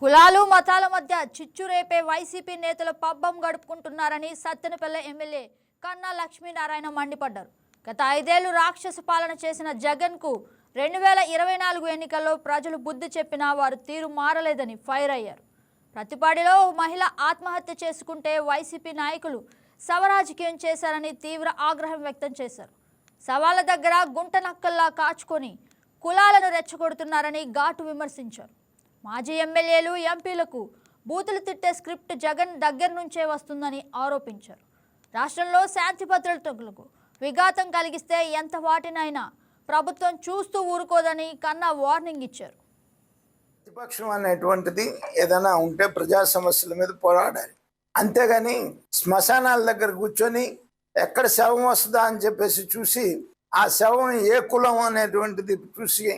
కులాలు మతాల మధ్య చిచ్చు రేపే వైసీపీ నేతలు పబ్బం గడుపుకుంటున్నారని సత్తెనపల్లె ఎమ్మెల్యే కన్నా లక్ష్మీనారాయణ మండిపడ్డారు. గత ఐదేళ్ళు రాక్షస పాలన చేసిన జగన్కు రెండు వేల ఇరవై నాలుగు ఎన్నికల్లో ప్రజలు బుద్ధి చెప్పినా వారు తీరు మారలేదని ఫైర్ అయ్యారు. ప్రతిపాడిలో ఓ మహిళ ఆత్మహత్య చేసుకుంటే వైసీపీ నాయకులు శవరాజకీయం చేశారని తీవ్ర ఆగ్రహం వ్యక్తం చేశారు. సవాళ్ళ దగ్గర గుంట నక్కల్లా కాచుకొని కులాలను రెచ్చగొడుతున్నారని ఘాటు విమర్శించారు. మాజీ ఎమ్మెల్యేలు ఎంపీలకు బూతులు తిట్టే స్క్రిప్ట్ జగన్ దగ్గర నుంచే వస్తుందని ఆరోపించారు. రాష్ట్రంలో శాంతి భద్రతలకు విఘాతం కలిగిస్తే ఎంత వాటినైనా ప్రభుత్వం చూస్తూ ఊరుకోదని కన్నా వార్నింగ్ ఇచ్చారు. ప్రతిపక్షం అనేటువంటిది ఏదైనా ఉంటే ప్రజా సమస్యల మీద పోరాడాలి. అంతేగాని శ్మశానాల దగ్గర కూర్చొని ఎక్కడ శవం వస్తుందా అని చెప్పేసి చూసి ఆ శవం ఏ కులం అనేటువంటిది చూసి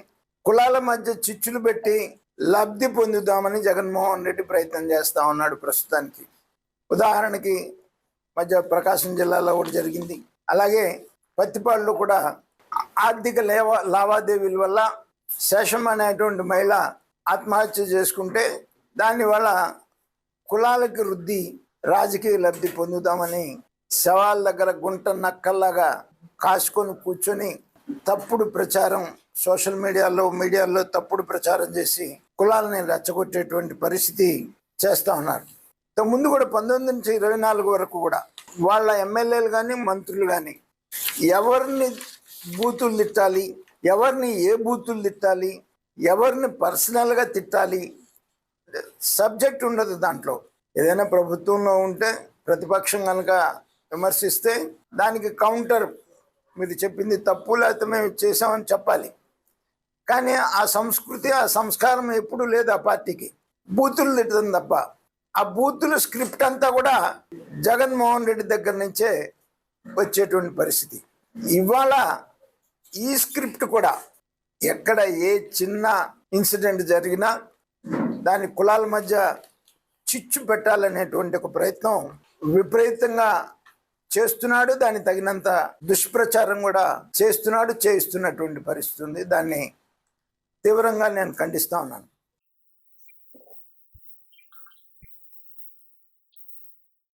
కులాల మధ్య చిచ్చులు పెట్టి లబ్ధి పొందుదామని జగన్మోహన్ రెడ్డి ప్రయత్నం చేస్తూ ఉన్నాడు ప్రస్తుతానికి. ఉదాహరణకి మధ్య ప్రకాశం జిల్లాలో ఒకటి జరిగింది. అలాగే పత్తిపాడులో కూడా ఆర్థిక లేవా లావాదేవీల వల్ల శేషం అనేటువంటి మహిళ ఆత్మహత్య చేసుకుంటే దానివల్ల కులాలకి వృద్ధి రాజకీయ లబ్ధి పొందుదామని శవాల దగ్గర గుంట నక్కల్లాగా కాసుకొని కూర్చొని తప్పుడు ప్రచారం సోషల్ మీడియాలో మీడియాలో తప్పుడు ప్రచారం చేసి కులాలని రెచ్చగొట్టేటువంటి పరిస్థితి చేస్తా ఉన్నారు. ముందు కూడా పంతొమ్మిది నుంచి ఇరవై నాలుగు వరకు కూడా వాళ్ళ ఎమ్మెల్యేలు కానీ మంత్రులు కానీ ఎవరిని బూతులు తిట్టాలి ఎవరిని ఏ బూతులు తిట్టాలి ఎవరిని పర్సనల్గా తిట్టాలి సబ్జెక్ట్ ఉండదు దాంట్లో. ఏదైనా ప్రభుత్వంలో ఉంటే ప్రతిపక్షం కనుక విమర్శిస్తే దానికి కౌంటర్ మీరు చెప్పింది తప్పు లేకపోతే మేము చేసామని చెప్పాలి. కానీ ఆ సంస్కృతి ఆ సంస్కారం ఎప్పుడూ లేదు ఆ పార్టీకి. బూతులు తిట్టడం తప్ప. ఆ బూతుల స్క్రిప్ట్ అంతా కూడా జగన్మోహన్ రెడ్డి దగ్గర నుంచే వచ్చేటువంటి పరిస్థితి. ఇవాళ ఈ స్క్రిప్ట్ కూడా ఎక్కడ ఏ చిన్న ఇన్సిడెంట్ జరిగినా దాని కులాల మధ్య చిచ్చు పెట్టాలనేటువంటి ఒక ప్రయత్నం విపరీతంగా చేస్తున్నాడు దాని తగినంత దుష్ప్రచారం కూడా చేస్తున్నాడు చేయిస్తున్నటువంటి పరిస్థితి ఉంది. దాన్ని తీవ్రంగా నేను ఖండిస్తా ఉన్నాను.